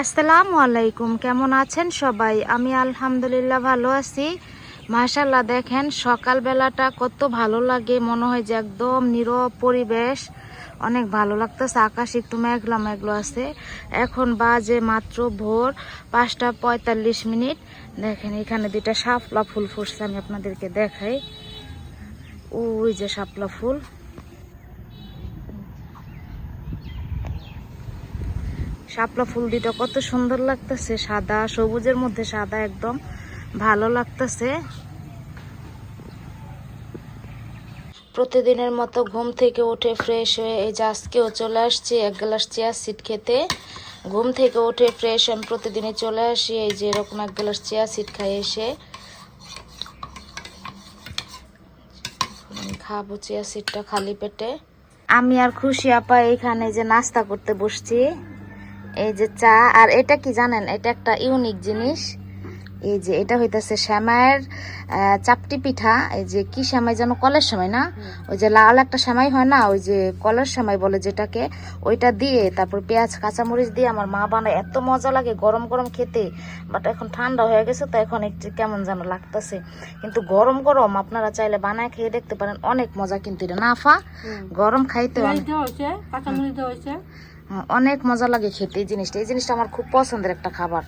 আসসালামু আলাইকুম, কেমন আছেন সবাই? আমি আলহামদুলিল্লাহ ভালো আছি। মাশাল্লাহ দেখেন সকালবেলাটা কত ভালো লাগে, মনে হয় যে একদম নীরব পরিবেশ। অনেক ভালো লাগতেছে, আকাশ একটু মেঘলা মেঘলা আছে। এখন বাজে মাত্র ভোর পাঁচটা পঁয়তাল্লিশ মিনিট। দেখেন এখানে দুইটা শাপলা ফুল ফুটছে, আমি আপনাদেরকে দেখাই। ওই যে শাপলা ফুল। শাপলা ফুল দুটো কত সুন্দর লাগতেছে, সাদা, সবুজের মধ্যে সাদা একদম, ভালো লাগতেছে। প্রতিদিনের মতো ঘুম থেকে উঠে ফ্রেশ হয়ে, এই যে আজকেও চলে আসছি, এক গ্লাস চেয়ার সিট খেতে। ঘুম থেকে উঠে ফ্রেশ আমি প্রতিদিনে চলে আসি, এই যে এরকম এক গ্লাস চেয়ার সিট খাই এসে। খাব চেয়ার সিটটা খালি পেটে। আমি আর খুশি আপা এখানে যে নাস্তা করতে বসছি। এই যে চা আর এটা কি জানেন? এটা একটা ইউনিক জিনিস। এই যে এটা হইতেছে শ্যামাইয়ের চাপটি পিঠা। এই যে কি শ্যামাই যেন কলের সময় না? ওই যে লাল একটা শ্যামাই হয় না? ওই যে কলের সময় বলে যেটাকে ওইটা দিয়ে তারপর পেঁয়াজ কাঁচামরিচ দিয়ে আমার মা বানায়। এত মজা লাগে গরম গরম খেতে। বাট এখন ঠান্ডা হয়ে গেছে তো এখন একটু কেমন যেন লাগতেছে। কিন্তু গরম গরম আপনারা চাইলে বানায় খেয়ে দেখতে পারেন। অনেক মজা কিন্তু এটা। না ফা গরম খাইতে অনেক অনেক মজা লাগে খেতে এই জিনিসটা। এই জিনিসটা আমার খুব পছন্দের একটা খাবার।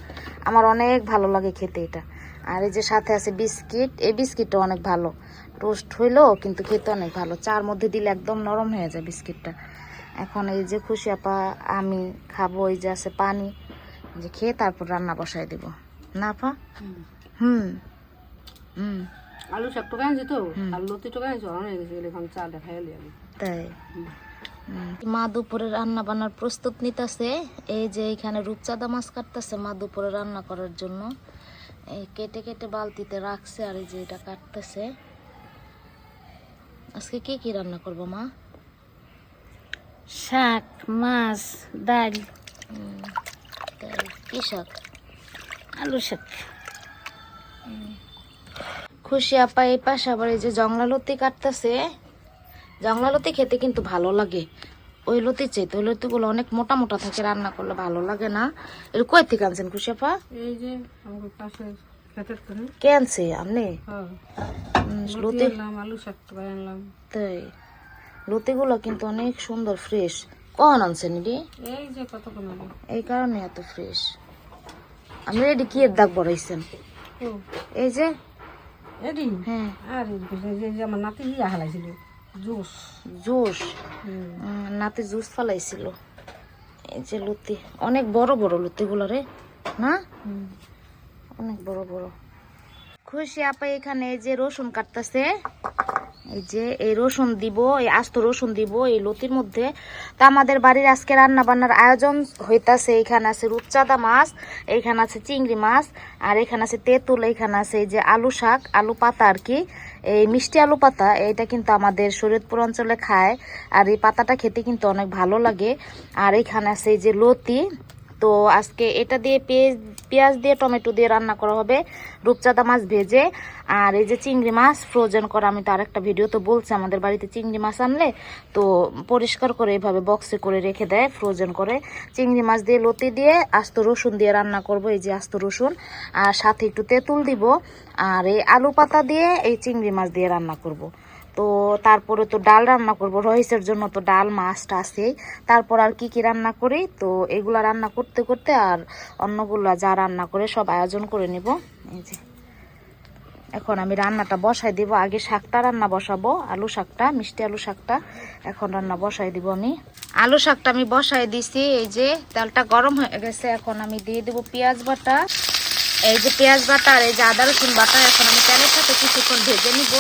আমার অনেক ভালো লাগে খেতে এটা। আর এই যে সাথে আছে বিস্কিট এই বিস্কিটটা অনেক ভালো। টোস্ট হইল কিন্তু খেতে অনেক ভালো। চার মধ্যে দিলে একদম নরম হয়ে যায় বিস্কিটটা। এখন এই যে খুশি আপা আমি খাব এই যে আছে পানি যে খেয়ে তারপর রান্না বসাই দিব। না আপা? হুম। হুম। আলু শাক টোকা আনছি তো? আর লতি টোকা আনছি অনেক গেছে এখন চা দেখাই এলি আমি। তাই। মা দুপুরে রান্না বান্নার প্রস্তুত নিতেছে। এই যে এখানে রূপচাঁদা মাছ কাটতেছে মা দুপুরে রান্না করার জন্য। এই কেটে কেটে বালতিতে রাখছে আর এই যে এটা কাটতেছে। আজকে কি কি রান্না করব মা? শাক মাছ ডাল। কি শাক? আলু শাক। খুশি আপা এই পাশে আবার এই যে জংলা লতি কাটতেছে। জংলা লতি খেতে কিন্তু ভালো লাগে। ওই লতি চাইতে ওই লতিগুলো অনেক মোটা মোটা থাকে রান্না করলে ভালো লাগে না। এর কই থেকে আনছেন খুশি এই যে আমার পাশে কে আনছে? আপনি? হ্যাঁ। লতি আলু শাক আনলাম। তাই। লতিগুলো কিন্তু অনেক সুন্দর ফ্রেশ। কখন আনছেন এটি? এই যে কতক্ষণ এই কারণে এত ফ্রেশ। আমি এটি কি এর দাগ বড়াইছেন? এই যে? হ্যাঁ। আর আমার নাতি হালাইছিল জুস। জুস? নাতে জুস ফালাইছিল। এই যে লতি। অনেক বড় বড় লতিগুলো রে। না? অনেক বড় বড়। খুশি আপা এখানে এই যে রসুন কাটতেছে। এই যে এই রসুন দিব এই আস্ত রসুন দিব এই লতির মধ্যে। তা আমাদের বাড়ির আজকে রান্না বান্নার আয়োজন হইতাছে। এখানে আছে রূপচাঁদা মাছ এইখানে আছে চিংড়ি মাছ আর এখানে আছে তেঁতুল এইখানে আছে এই যে আলু শাক আলু পাতা আর কি। এই মিষ্টি আলু পাতা এটা কিন্তু আমাদের শরীয়তপুর অঞ্চলে খায়। আর এই পাতাটা খেতে কিন্তু অনেক ভালো লাগে। আর এখানে আছে এই যে লতি তো আজকে এটা দিয়ে পেঁয়াজ পেঁয়াজ দিয়ে টমেটো দিয়ে রান্না করা হবে। রূপচাঁদা মাছ ভেজে, আর এই যে চিংড়ি মাছ ফ্রোজেন করা, আমি তো আরেকটা ভিডিও তো বলছি, আমাদের বাড়িতে চিংড়ি মাছ আনলে তো পরিষ্কার করে এভাবে বক্সে করে রেখে দেয় ফ্রোজেন করে। চিংড়ি মাছ দিয়ে লতি দিয়ে আস্ত রসুন দিয়ে রান্না করব, এই যে আস্ত রসুন। আর সাথে একটু তেঁতুল দিব, আর এই আলু পাতা দিয়ে এই চিংড়ি মাছ দিয়ে রান্না করব। তো তারপরে তো ডাল রান্না করব। রহিসের জন্য তো ডাল মাছটা আছেই তারপর আর কি কি রান্না করি? তো এগুলা রান্না করতে করতে আর অন্যগুলা যা রান্না করে সব আয়োজন করে নিব। এই যে। এখন আমি রান্নাটা বসাই দিব। আগে শাকটা রান্না বসাবো। আলু শাকটা, মিষ্টি আলু শাকটা। এখন রান্না বসাই দিব আমি। আলু শাকটা আমি বসাই দিছি। এই যে তেলটা গরম হয়ে গেছে। এখন আমি দিয়ে দেবো পেঁয়াজ বাটা। এই যে পেঁয়াজ বাটা আর এই যে আদা রসুন বাটা। এখন আমি তেলের সাথে কিছুক্ষণ ভেজে নিব।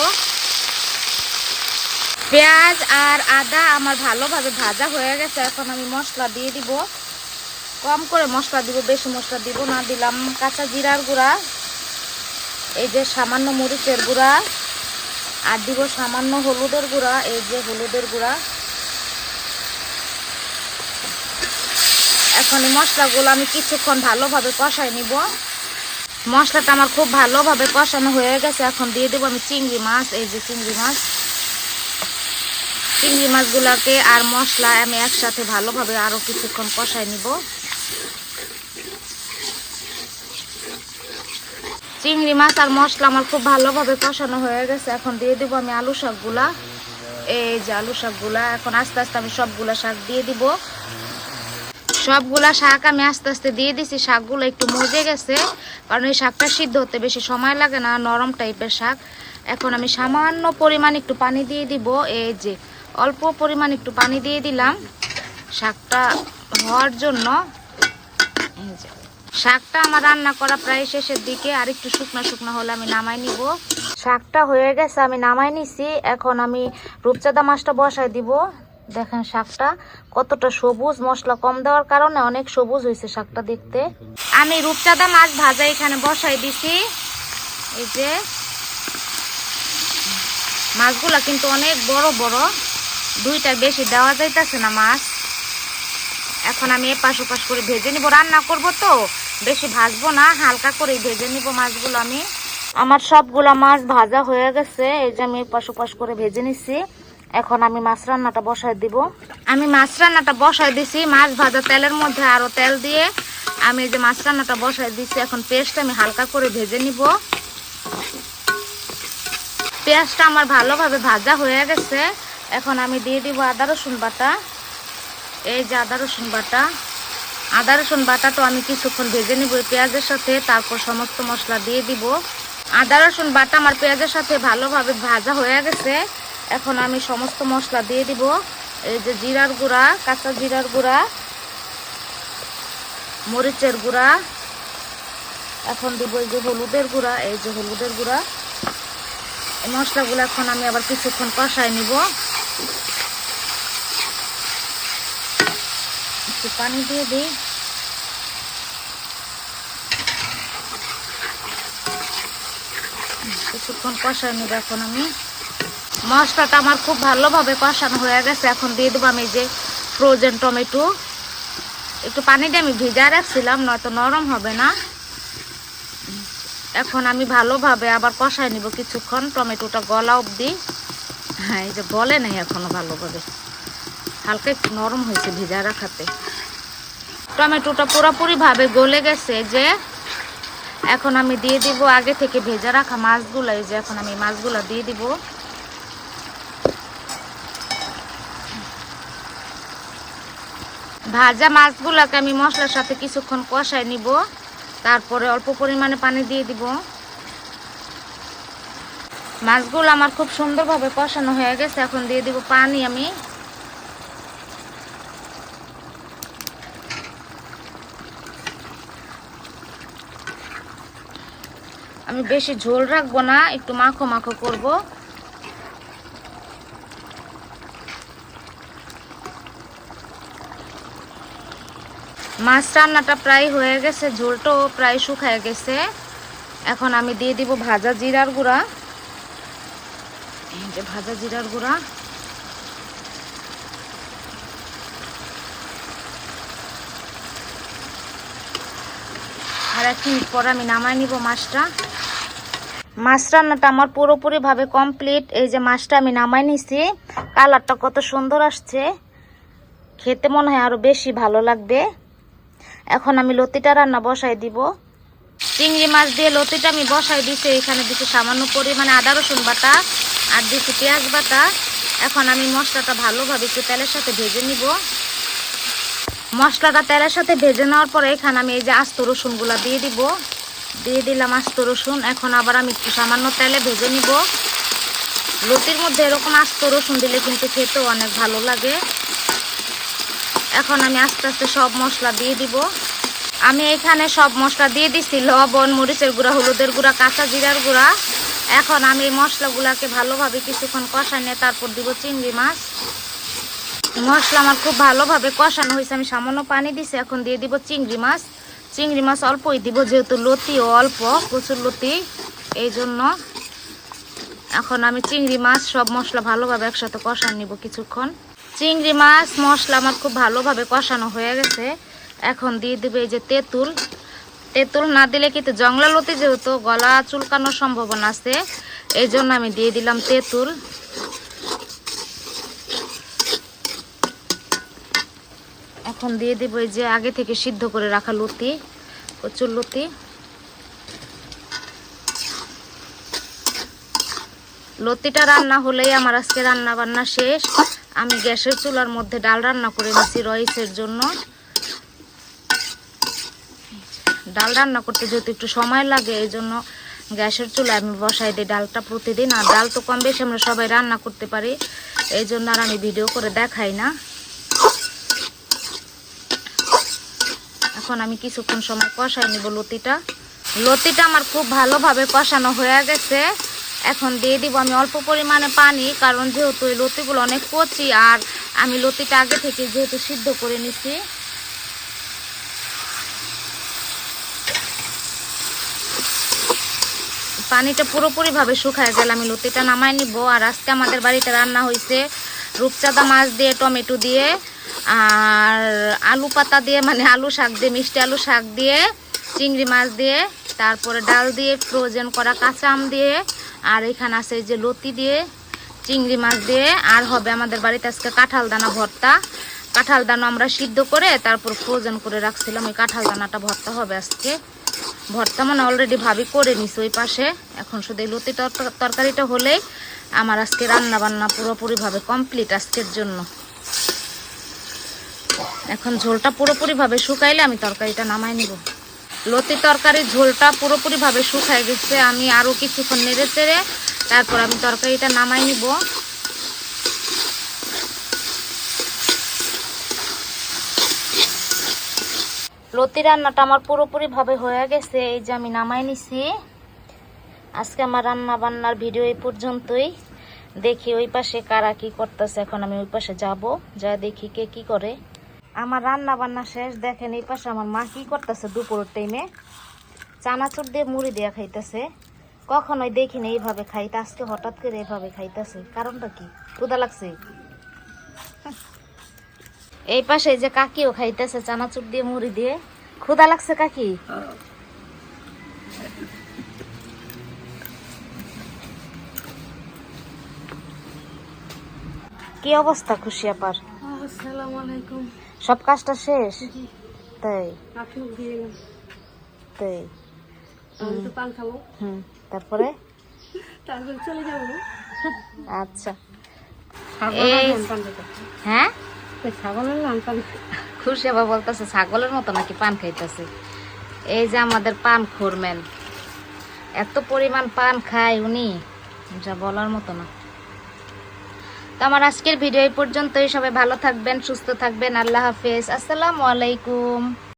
পেঁয়াজ আর আদা আমার ভালোভাবে ভাজা হয়ে গেছে। এখন আমি মশলা দিয়ে দিব। কম করে মশলা দিব, বেশি মশলা দিব না। দিলাম কাঁচা জিরার গুঁড়া, এই যে সামান্য মরিচের গুঁড়া, আর দিব সামান্য হলুদের গুঁড়া, এই যে হলুদের গুঁড়া। এখন এই মশলাগুলো আমি কিছুক্ষণ ভালোভাবে কষাই নিব। মশলাটা আমার খুব ভালোভাবে কষানো হয়ে গেছে। এখন দিয়ে দেবো আমি চিংড়ি মাছ, এই যে চিংড়ি মাছ। চিংড়ি মাছগুলাকে আর মশলা আমি একসাথে ভালোভাবে আরও কিছুক্ষণ কষায় নিব। চিংড়ি মাছ আর মশলা আমার খুব ভালোভাবে কষানো হয়ে গেছে। এখন দিয়ে দেবো আমি আলু শাকগুলা। এই যে আলু শাকগুলা, এখন আস্তে আস্তে আমি সবগুলা শাক দিয়ে দিব। সবগুলা শাক আমি আস্তে আস্তে দিয়ে দিছি, শাকগুলো একটু মজে গেছে। কারণ এই শাকটা সিদ্ধ হতে বেশি সময় লাগে না, নরম টাইপের শাক। এখন আমি সামান্য পরিমাণ একটু পানি দিয়ে দিব। এই যে অল্প পরিমাণ একটু পানি দিয়ে দিলাম। শাকটা হওয়ার জন্য শাকটা আমার রান্না করা প্রায় শেষের দিকে, আর একটু শুকনো শুকনো হলে আমি নামাই নিব। শাকটা হয়ে গেছে, আমি নামাই নিছি। এখন আমি রূপচাঁদা মাছটা বসাই দিব। দেখেন শাকটা কতটা সবুজ, মশলা কম দেওয়ার কারণে অনেক সবুজ হয়েছে শাকটা দেখতে। আমি রূপচাঁদা মাছ ভাজা এখানে বসাই দিছি। এই যে, মাছগুলা কিন্তু অনেক বড় বড়। দুইটার বেশি দেওয়া যাইতেছে না মাছ। এখন আমি এপাশ ওপাশ করে ভেজে নিব। রান্না করব তো, বেশি ভাজবো না, হালকা করে ভেজে নিব মাছগুলো আমি। আমার সবগুলা মাছ ভাজা হয়ে গেছে, এই যে আমি এপাশ ওপাশ করে ভেজে নিছি। এখন আমি মাছ রান্নাটা বসাই দিব। আমি মাছ রান্নাটা বসাই দিছি, মাছ ভাজা তেলের মধ্যে আরও তেল দিয়ে। আমি এই যে মাছ রান্নাটা বসাই দিছি, এখন পেস্ট আমি হালকা করে ভেজে নিব। পেঁয়াজটা আমার ভালোভাবে ভাজা হয়ে গেছে। এখন আমি দিয়ে দিব আদা, রসুন বাটা। এই যে আদা, রসুন বাটা। আদা, রসুন বাটাটা আমি কিছুক্ষণ ভেজে নিব পেঁয়াজের সাথে, তারপর সমস্ত মশলা দিয়ে দিব। আদা, রসুন বাটা আমার পেঁয়াজের সাথে ভালোভাবে ভাজা হয়ে গেছে। এখন আমি সমস্ত মশলা দিয়ে দিব। এই যে জিরার গুঁড়া, কাঁচা জিরার গুঁড়া, মরিচের গুঁড়া। এখন দিব এই যে হলুদের গুঁড়া, এই যে হলুদের গুঁড়া। মশলাগুলো এখন আমি আবার কিছুক্ষণ কষাই নিব। একটু পানি দিয়ে দিই। কিছুক্ষণ কষাই নিব এখন আমি। মশলাটা আমার খুব ভালোভাবে কষানো হয়ে গেছে। এখন দিয়ে দেবো আমি যে ফ্রোজেন টমেটো। একটু পানি দিয়ে আমি ভিজা রাখছিলাম, নয়তো নরম হবে না। এখন আমি ভালোভাবে আবার কষাই নিব কিছুক্ষণ। টমেটোটা গলা অবধি। হ্যাঁ এই যে গলে নেই এখনও ভালোভাবে। হালকা একটু নরম হয়েছে ভিজা রাখাতে। টমেটোটা পুরোপুরিভাবে গলে গেছে যে, এখন আমি দিয়ে দিব আগে থেকে ভেজা রাখা মাছগুলো। এই যে এখন আমি মাছগুলো দিয়ে দিব। ভাজা মাছগুলোকে আমি মশলার সাথে কিছুক্ষণ কষাই নিব। তারপরে অল্প পরিমাণে পানি দিয়ে দিব। মাছগুলো আমার খুব সুন্দরভাবে কষানো হয়ে গেছে, এখন দিয়ে দিব পানি আমি। আমি বেশি ঝোল রাখব না, একটু মাখো মাখো করব। মাছ রান্নাটা প্রায় হয়ে গেছে, ঝোলটাও প্রায় শুকায় গেছে। এখন আমি দিয়ে দিব ভাজা জিরার গুঁড়া। যে ভাজা জিরার গুঁড়া। আর এক মিনিট পর আমি নামাই নিব মাছটা। মাছ রান্নাটা আমার পুরোপুরিভাবে কমপ্লিট। এই যে মাছটা আমি নামাই নিছি, কালারটা কত সুন্দর আসছে। খেতে মনে হয় আরও বেশি ভালো লাগবে। এখন আমি লতিটা রান্না বসাই দিব। চিংড়ি মাছ দিয়ে লতিটা আমি বসাই দিছি, এখানে দিচ্ছি সামান্য পরিমাণে আদা, রসুন বাটা আর দিচ্ছি পেঁয়াজ বাটা। এখন আমি মশলাটা ভালোভাবে একটু তেলের সাথে ভেজে নিব। মশলাটা তেলের সাথে ভেজে নেওয়ার পরে এখানে আমি এই যে আস্ত রসুনগুলা দিয়ে দিব। দিয়ে দিলাম আস্ত রসুন, এখন আবার আমি একটু সামান্য তেলে ভেজে নিব। লতির মধ্যে এরকম আস্ত রসুন দিলে কিন্তু খেতেও অনেক ভালো লাগে। এখন আমি আস্তে আস্তে সব মশলা দিয়ে দিব। আমি এখানে সব মশলা দিয়ে দিছি, লবণ, মরিচের গুঁড়া, হলুদের গুঁড়া, কাঁচা জিরার গুঁড়া। এখন আমি মশলাগুলাকে ভালোভাবে কিছুক্ষণ কষাই নিয়ে তারপর দিব চিংড়ি মাছ। মশলা আমার খুব ভালোভাবে কষানো হয়েছে, আমি সামান্য পানি দিছি, এখন দিয়ে দিব চিংড়ি মাছ। চিংড়ি মাছ অল্পই দিব, যেহেতু লতিও অল্প, প্রচুর লতি, এই জন্য এখন আমি চিংড়ি মাছ সব মশলা ভালোভাবে একসাথে কষান নিব কিছুক্ষণ। চিংড়ি মাছ, মশলা আমার খুব ভালোভাবে কষানো হয়ে গেছে। এখন দিয়ে দেবে এই যে তেঁতুল। তেঁতুল না দিলে কিন্তু জংলা লতি যেহেতু গলা চুলকানোর সম্ভাবনা আছে, এই জন্য আমি দিয়ে দিলাম তেঁতুল। এখন দিয়ে দেবো এই যে আগে থেকে সিদ্ধ করে রাখা লতি, কচুর লতি। লতিটা রান্না হলেই আমার আজকে রান্না বান্না শেষ। আমি গ্যাসের চুলার মধ্যে ডাল রান্না করে নিচ্ছি রইসের জন্য। ডাল রান্না করতে যেহেতু একটু সময় লাগে, এই জন্য গ্যাসের চুলায় আমি বসাই দিই ডালটা প্রতিদিন। আর ডাল তো কম বেশি আমরা সবাই রান্না করতে পারি, এই জন্য আর আমি ভিডিও করে দেখাই না। এখন আমি কিছুক্ষণ সময় কষাই নিব লতিটা। লতিটা আমার খুব ভালোভাবে কষানো হয়ে গেছে। এখন দিয়ে দিব আমি অল্প পরিমাণে পানি, কারণ যেহেতু এই লতিগুলো অনেক কচি আর আমি লতিটা আগে থেকে যেহেতু সিদ্ধ করে নিছি। পানিটা পুরোপুরিভাবে শুকায় গেল আমি লতিটা নামাই নিব। আর আজকে আমাদের বাড়িতে রান্না হয়েছে রূপচাঁদা মাছ দিয়ে, টমেটো দিয়ে, আর আলু পাতা দিয়ে মানে আলু শাক দিয়ে, মিষ্টি আলু শাক দিয়ে, চিংড়ি মাছ দিয়ে, তারপরে ডাল দিয়ে, ফ্রোজেন করা কাঁচা আম দিয়ে আর এখানে আছে যে লতি দিয়ে, চিংড়ি মাছ দিয়ে, আর হবে আমাদের বাড়িতে আজকে কাঁঠাল দানা ভর্তা। কাঁঠাল দানা আমরা সিদ্ধ করে তারপর ফ্রোজেন করে রাখছিলাম ওই কাঁঠাল দানাটা ভর্তা হবে আজকে। ভর্তা মানে অলরেডি ভাবি করে নিছি ওই পাশে। এখন শুধু এই লতি তরকারিটা হলেই আমার আজকে রান্না বান্না পুরোপুরিভাবে কমপ্লিট আজকের জন্য। এখন ঝোলটা পুরোপুরিভাবে শুকাইলে আমি তরকারিটা নামাই নিব। লতি তরকারির ঝোলটা পুরোপুরিভাবে শুকাই গেছে। আমি আরও কিছুক্ষণ নেড়ে চেড়ে তারপর আমি তরকারিটা নামাই নিব। লতি রান্নাটা আমার পুরোপুরিভাবে হয়ে গেছে, এই যে আমি নামাই নিছি। আজকে আমার রান্না বান্নার ভিডিও এই পর্যন্তই। দেখি ওই পাশে কারা কি করতেছে, এখন আমি ওই পাশে যাব, যা দেখি কে কি করে। আমার রান্না বান্না শেষ, দেখেন এই পাশে আমার মা কি করতেছে দুপুরের টাইমে চানাচুর দিয়ে মুড়ি দিয়ে খাইতেছে। কখনোই দেখিনি এইভাবে খাইতে, আজকে হঠাৎ করে এইভাবে খাইতেছে। কারণটা কি? ক্ষুদা লাগছে? এই পাশে যে কাকিও খাইতেছে চানাচুর দিয়ে মুড়ি দিয়ে। ক্ষুদা লাগছে কাকি? কি অবস্থা খুশি আপার আসসালামু আলাইকুম। সব কাজটা শেষ? তাই? তাই? হুম তারপরে? তারপর চলে যাব। আচ্ছা। হ্যাঁ? ছাগলের খুশি আবার বলতেছে ছাগলের মতো নাকি পান খাইতেছে? এই যে আমাদের পান খোরমেন এত পরিমাণ পান খায় উনি। যা বলার মতো না। আমার আজকের ভিডিও এই পর্যন্তই। সবাই ভালো থাকবেন সুস্থ থাকবেন। আল্লাহ হাফেজ। আসসালামু আলাইকুম।